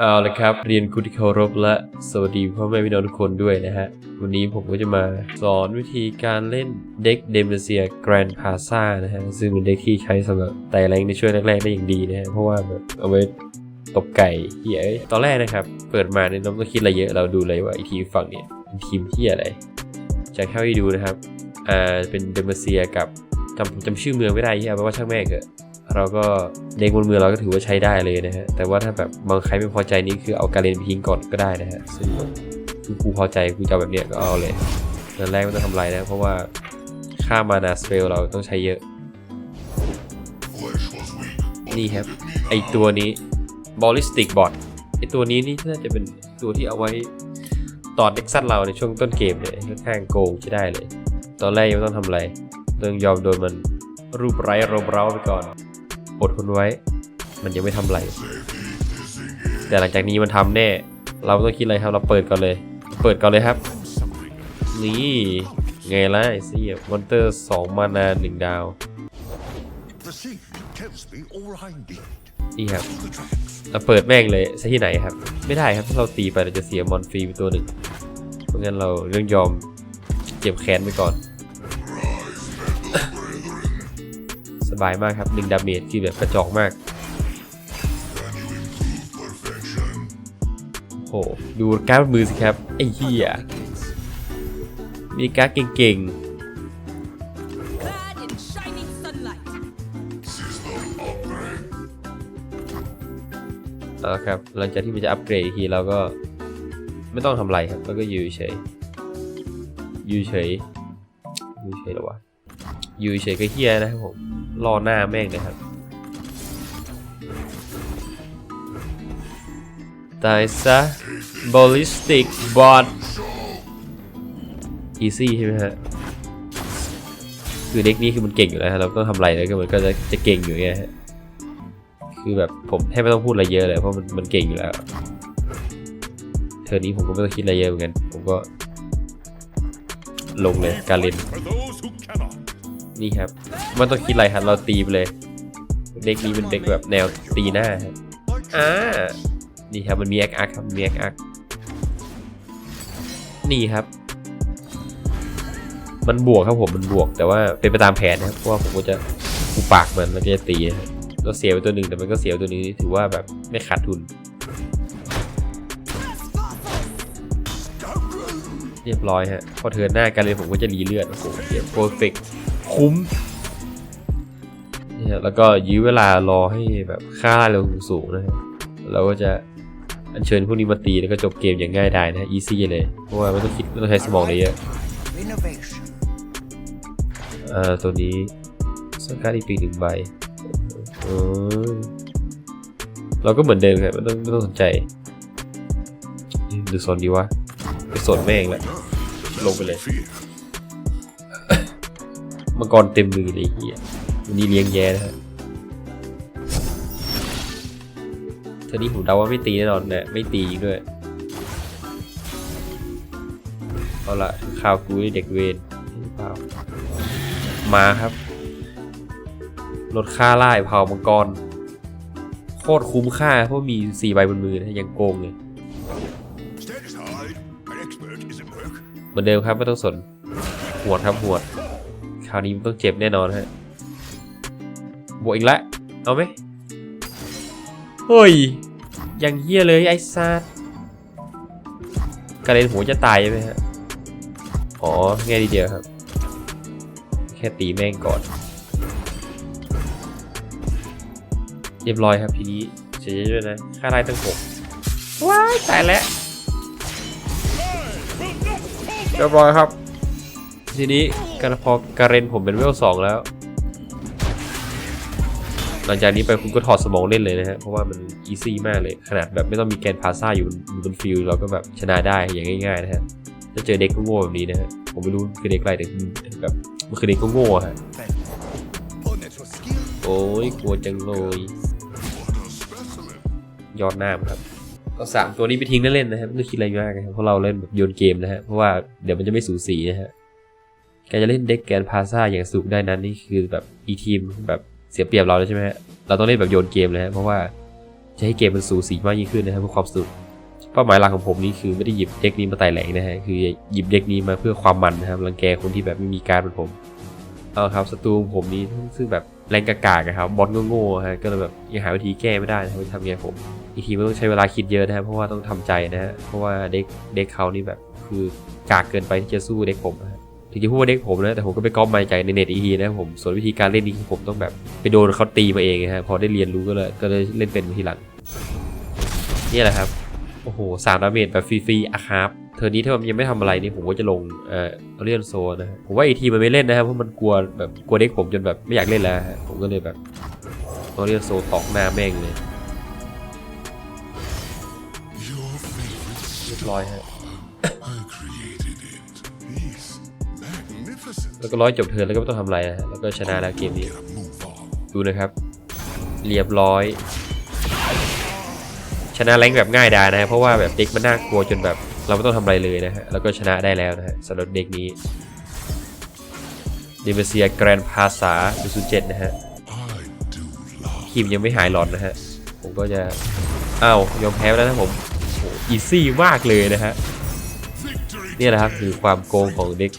เอาละครับ เรียนคุณที่เคารพและสวัสดีพ่อแม่พี่น้องทุกคนด้วยนะฮะ วันนี้ผมก็จะมาสอนวิธีการเล่นเด็กเดมเซียแกรนพาซ่านะฮะ ซึ่งเป็นเด็กที่ใช้สำหรับไต่แรงในช่วงแรกๆได้อย่างดีนะฮะ เพราะว่าแบบเอาไว้ตบไก่เฮียเอ้ยตอนแรกนะครับ เปิดมาเนี่ยน้องต้องคิดอะไรเยอะเราดูเลยว่าไอทีฝั่งเนี่ยเป็นทีมเฮียอะไรจากเท่าที่ดูนะครับอ่าเป็นเดมเซียกับจำจำชื่อเมืองไม่ได้เฮียเอาเป็นว่าช่างแม่งเถอะ เราก็เด็กบนมือเราก็ถือว่าใช้ได้เลยนะฮะ แต่ว่าถ้าแบบบางใครไม่พอใจนี่คือเอาการเรียนไปทิ้งก่อนก็ได้นะฮะ ซึ่งคือกูพอใจกูจะแบบเนี้ยก็เอาเลยตอนแรกไม่ต้องทำไรนะ เพราะว่าค่ามานาสเปลเราต้องใช้เยอะ นี่ครับ ไอตัวนี้ ballistic bot ไอตัวนี้นี่น่าจะเป็นตัวที่เอาไว้ต่อเด็กซันเราในช่วงต้นเกมเลยค่อนข้างโกงใช้ได้เลย ตอนแรกยังไม่ต้องทำอะไรต้องยอมโดนมัน รูปไร้รมเร้าไปก่อนอดทนไว้ มันยังไม่ทำไร แต่หลังจากนี้มันทำแน่ เราต้องคิดอะไรครับ เราเปิดก่อนเลย เปิดก่อนเลยครับ นี่ไงล่ะไอ้เสี่มอนเตอร์สองมานาหนึ่งดาว นี่ครับ เราเปิดแม่งเลยซะที่ไหนครับ ไม่ได้ครับถ้าเราตีไปเราจะเสียมอนฟรีไปตัวหนึ่ง เพราะงั้นเราเรื่องยอมเจ็บแค้นไปก่อน บายมากครับหนึ่งดาเมจคือแบบกระจอกมากโหดูการ์ดมือสิครับ ไอ้เหี้ยมีการ์ดเก่งๆเอาละครับ หลังจากที่มันจะอัปเกรดอีกทีเราก็ไม่ต้องทำอะไรครับแล้วก็อยู่เฉยอยู่เฉยอยู่เฉยหรอวะอยู่เฉยก็เฮียนะครับผม รอหน้าแม่งเลยครับ ตายซะ ballistic bot easy ใช่ไหมฮะ คือเด็กนี้คือมันเก่งอยู่แล้วฮะ เราก็ทำอะไรแล้วก็มันก็จะจะเก่งอยู่ไงฮะ คือแบบผมแทบไม่ต้องพูดอะไรเยอะเลย เพราะมันมันเก่งอยู่แล้ว เทอร์นี้ผมก็ไม่ต้องคิดอะไรเยอะเหมือนกัน ผมก็ลงเลยการเล่น นี่ครับ มันต้องคิดอะไรครับเราตีไปเลย เด็กนี้เป็นเด็กแบบแนวตีหน้าครับอ่านี่ครับมันมีแอคอาร์ครับมีแอคอาร์นี่ครับ มันบวกครับผมมันบวก แต่ว่าเป็นไปตามแผนนะครับเพราะว่าผมก็จะกูปากมันแล้วก็จะตีนะครับก็เสียไปตัวหนึ่งแต่มันก็เสียไปตัวหนึงนี่ถือว่าแบบไม่ขาดทุนเรียบร้อยฮะ พอเทินหน้ากันเลยผมก็จะรีเลือดโอ้โหเฮียโปรเฟก คุ้มเนี่ยแล้วก็ยื้อเวลารอให้แบบค่าเราสูงนะฮะเราก็จะอัญเชิญพวกนี้มาตีแล้วก็จบเกมอย่างง่ายดายนะฮะอีซี่เลย เพราะว่าไม่ต้องคิดไม่ต้องใช้สมองเลยเยอะ Innovation. อ่าตัวนี้สกัดอีกปีหนึ่งใบเออเราก็เหมือนเดิมครับไม่ต้องไม่ต้องสนใจดูโซนดีวะไปโซนแม่งแหละลงไปเลย มังกรเต็มมือเลยไอ้เฮียวันนี้เลี้ยงแย่นะฮะเธอนี้ผมเดาว่าไม่ตีแน่นอนเนี่ยไม่ตีจริงด้วย เอาละข่าวกูนี่เด็กเวนหรือเปล่ามาครับ ลดค่าไล่เผามังกร โคตรคุ้มค่าเพราะมีสี่ใบบนมือนะยังโกงเลย Stand aside. An expert is at work. เหมือนเดิมครับไม่ต้องสน หวดครับหวดค ราวนี้มันต้องเจ็บแน่นอนฮะบวกอีกแล้วเอาไหมเฮ้ยยังเฮี้ยเลยไอ้ซาดกระเด็นหัวจะตายใช่ไหมฮะอ๋อง่ายดีเดียวครับ แค่ตีแม่งก่อน เรียบร้อยครับทีนี้เฉยๆด้วยนะค่าไล่ตั้งหกว้ายตายแล้วเรียบร้อยครับ ทีนี้ การพอการเรนผมเป็นเวลสองแล้ว หลังจากนี้ไปคุณก็ถอดสมองเล่นเลยนะฮะ เพราะว่ามันอีซี่มากเลย ขนาดแบบไม่ต้องมีแกนพาซ่าอยู่อยู่บนฟิลเราก็แบบชนะได้อย่างง่ายๆนะฮะถ้าเจอเด็กก็โง่แบบนี้นะฮะ ผมไม่รู้คือเด็กอะไรแต่มันแบบมันคือเด็กก็โง่ฮะ โอ้ยกลัวจังเลยยอดหน้ามครับเอาสามตัวนี้ไปทิ้งเล่นๆนะครับไม่ต้องคิดอะไรมากนะครับเพราะเราเล่นแบบโยนเกมนะฮะเพราะว่าเดี๋ยวมันจะไม่สูสีนะฮะ การจะเล่นเด็กแกนพาซ่าอย่างสุกได้นั้นนี่คือแบบอีทีมแบบเสียเปรียบเราแล้วใช่ไหมฮะ เราต้องเล่นแบบโยนเกมเลยฮะเพราะว่าจะให้เกมมันสูสีมากยิ่งขึ้นนะครับเพื่อความสนุกเป้าหมายหลักของผมนี่คือไม่ได้หยิบเด็กนี้มาไต่แหลงนะฮะคือหยิบเด็กนี้มาเพื่อความมันนะครับรังแกคนที่แบบไม่มีการเหมือนผมเอาครับศัตรูผมนี้ซึ่งแบบแรงกากากอะครับบอลโง่ๆฮะก็เลยแบบยังหาวิธีแก้ไม่ได้นะครับว่าทำไงผม อีกทีมันต้องใช้เวลาคิดเยอะนะครับเพราะว่าต้องทำใจนะฮะเพราะว่าเด็กเด็กเขานี่แบบคือกากเกินไปที่จะสู้เด็กผมนะ ถึงจะพูดว่าเด็กผมนะแต่ผมก็ไปก๊อปมาจากในเน็ตอีทีนะผมส่วนวิธีการเล่นนี้ผมต้องแบบไปโดนเขาตีมาเองนะฮะพอได้เรียนรู้ก็เลยก็เลยเล่นเป็นทีหลังนี่แหละครับโอ้โหสามดาเมจแบบฟรีๆอะครับเทอร์นี้ถ้ามันยังไม่ทำอะไรนี่ผมก็จะลงเอ่อเรียนโซนะฮะผมว่าอีทีมันไม่เล่นนะครับเพราะมันกลัวแบบกลัวเด็กผมจนแบบไม่อยากเล่นแล้วผมก็เลยแบบเอาเรียนโซตอกหน้าแม่งเลยเรียบร้อยฮะ แล้วก็ร้อยจบเทิร์นแล้วก็ไม่ต้องทำอะไรนะแล้วก็ชนะแล้วเกมนี้ ดูนะครับ เรียบร้อย ชนะแรงแบบง่ายดายนะฮะเพราะว่าแบบเด็กมันน่ากลัวจนแบบเราไม่ต้องทำอะไรเลยนะฮะ แล้วก็ชนะได้แล้วนะฮะสำหรับเด็กนี้เดเมเซียแกรนพาษา007นะฮะ I do love ทีมยังไม่หายหลอนนะฮะ ผมก็จะอ้าวยอมแพ้แล้วนะผมอีซี่มากเลยนะฮะ นี่แหละครับคือความโกงของเด็ก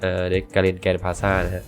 เอ่อเด็กการเรนแกนพาซ่านะฮะ